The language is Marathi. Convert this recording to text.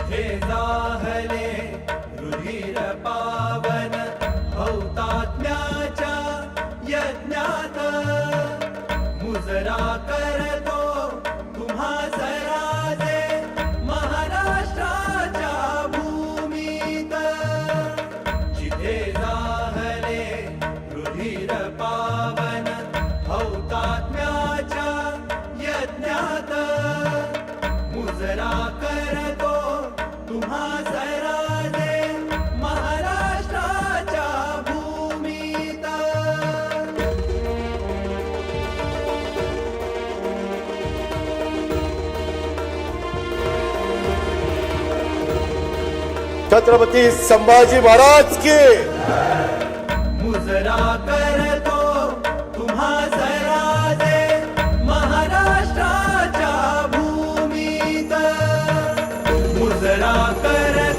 जिथे जाहले रुधिर पावन हौतात्म्याच्या यज्ञात. मुजरा करतो तुम्हा सराजे महाराष्ट्राच्या भूमीत. जिथे जाहले रुधिर पावन हौतात्म्याच्या यज्ञात. मुजरा छत्रपती संभाजी महाराज की. मुजरा करतो तुम्हा सराजे महाराष्ट्राच्या भूमीत. मुजरा कर